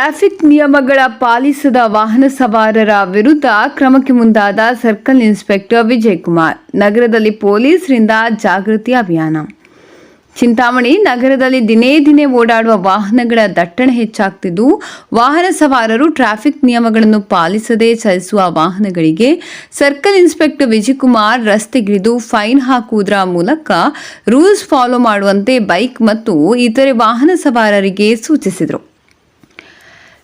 Traffic ನಿಯಮಗಳ ಪಾಲಿಸದ ವಾಹನ ಸವಾರರ ವಿರುದ್ಧ ಕ್ರಮಕ್ಕೆ ಮುಂದಾದ ಸರ್ಕಲ್ ಇನ್ಸ್ಪೆಕ್ಟರ್ ವಿಜಯ್ ಕುಮಾರ್ ನಗರದಲ್ಲಿ ಪೊಲೀಸರಿಂದ ಜಾಗೃತಿ ಅಭಿಯಾನ. ಚಿಂತಾಮಣಿ ನಗರದಲ್ಲಿ ದಿನೇ ದಿನೇ ಓಡಾಡುವ ವಾಹನಗಳ ದಟ್ಟಣೆ ಹೆಚ್ಚಾಗ್ತಿದ್ದು, ವಾಹನ ಸವಾರರು ಟ್ರಾಫಿಕ್ ನಿಯಮಗಳನ್ನು ಪಾಲಿಸದೆ ಚಲಿಸುವ ವಾಹನಗಳಿಗೆ ಸರ್ಕಲ್ ಇನ್ಸ್ಪೆಕ್ಟರ್ ವಿಜಯಕುಮಾರ್ ರಸ್ತೆಗಿಳಿದು ಫೈನ್ ಹಾಕುವುದರ ಮೂಲಕ ರೂಲ್ಸ್ ಫಾಲೋ ಮಾಡುವಂತೆ ಬೈಕ್ ಮತ್ತು ಇತರೆ ವಾಹನ ಸವಾರರಿಗೆ ಸೂಚಿಸಿದರು.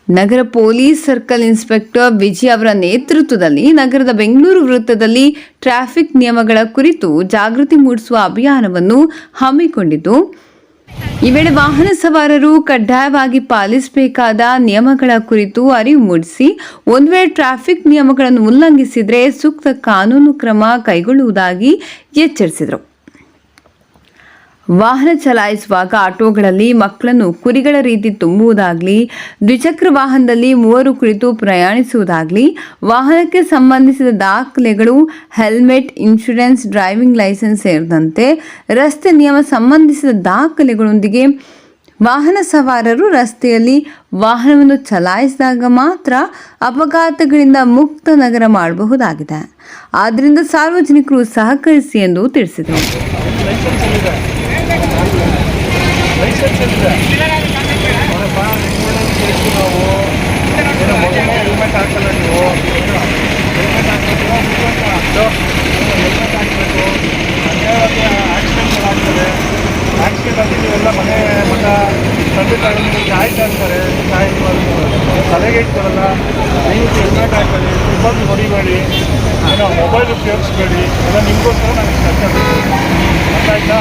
ನಗರ ಪೊಲೀಸ್ ಸರ್ಕಲ್ ಇನ್ಸ್ಪೆಕ್ಟರ್ ವಿಜಯ್ ಅವರ ನೇತೃತ್ವದಲ್ಲಿ ನಗರದ ಬೆಂಗಳೂರು ವೃತ್ತದಲ್ಲಿ ಟ್ರಾಫಿಕ್ ನಿಯಮಗಳ ಕುರಿತು ಜಾಗೃತಿ ಮೂಡಿಸುವ ಅಭಿಯಾನವನ್ನು ಹಮ್ಮಿಕೊಂಡಿದ್ದು, ಈ ವೇಳೆ ವಾಹನ ಸವಾರರು ಕಡ್ಡಾಯವಾಗಿ ಪಾಲಿಸಬೇಕಾದ ನಿಯಮಗಳ ಕುರಿತು ಅರಿವು ಮೂಡಿಸಿ, ಒಂದು ವೇಳೆ ಟ್ರಾಫಿಕ್ ನಿಯಮಗಳನ್ನು ಉಲ್ಲಂಘಿಸಿದರೆ ಸೂಕ್ತ ಕಾನೂನು ಕ್ರಮ ಕೈಗೊಳ್ಳುವುದಾಗಿ ಎಚ್ಚರಿಸಿದರು. ವಾಹನ ಚಲಾಯಿಸುವಾಗ ಆಟೋಗಳಲ್ಲಿ ಮಕ್ಕಳನ್ನು ಕುರಿಗಳ ರೀತಿ ತುಂಬುವುದಾಗಲಿ, ದ್ವಿಚಕ್ರ ವಾಹನದಲ್ಲಿ ಮೂವರು ಕುಳಿತು ಪ್ರಯಾಣಿಸುವುದಾಗಲಿ, ವಾಹನಕ್ಕೆ ಸಂಬಂಧಿಸಿದ ದಾಖಲೆಗಳು, ಹೆಲ್ಮೆಟ್, ಇನ್ಶೂರೆನ್ಸ್, ಡ್ರೈವಿಂಗ್ ಲೈಸೆನ್ಸ್ ಸೇರಿದಂತೆ ರಸ್ತೆ ನಿಯಮ ಸಂಬಂಧಿಸಿದ ದಾಖಲೆಗಳೊಂದಿಗೆ ವಾಹನ ಸವಾರರು ರಸ್ತೆಯಲ್ಲಿ ವಾಹನವನ್ನು ಚಲಾಯಿಸಿದಾಗ ಮಾತ್ರ ಅಪಘಾತಗಳಿಂದ ಮುಕ್ತ ನಗರ ಮಾಡಬಹುದಾಗಿದೆ. ಆದ್ದರಿಂದ ಸಾರ್ವಜನಿಕರು ಸಹಕರಿಸಿ ಎಂದು ತಿಳಿಸಿದರು. ಲೈಸೆನ್ಸ್ ಇದೆ ನೋಡಪ್ಪ ಕೇಳ್ತೀವಿ ನಾವು ಹೆಲ್ಮೆಟ್ ಹಾಕಲ್ಲ ನೀವು ಹೆಲ್ಮೆಟ್ ಹಾಕಬೇಕು ಹೆಲ್ಮೆಟ್ ಹಾಕಬೇಕು ಅನ್ಯಾಯವಾಗಿ ಆಕ್ಸಿಡೆಂಟ್ಗಳಾಗ್ತದೆ ಆಕ್ಸಿಡೆಂಟ್ ಆಗಿ ನೀವೆಲ್ಲ ಮನೆ ಮಠ ತಂದೆ ತಾಯಿ ಕಾಯ್ತಾ ಇರ್ತಾರೆ ಕಾಯಿ ತಲೆಗೆ ಇಟ್ಕೊಳಲ್ಲ ದಯವಿಟ್ಟು ಹೆಲ್ಮೆಟ್ ಹಾಕಬೇಡಿ ಇಬ್ಬರು ಹೊಡಿಬೇಡಿ ಏನೋ ಮೊಬೈಲ್ ಉಪಯೋಗಿಸ್ಬೇಡಿ ಎಲ್ಲ ನಿಮಗೋಸ್ಕರ ನಾನು ಕಷ್ಟ ಅರ್ಥ ಆಯ್ತಾ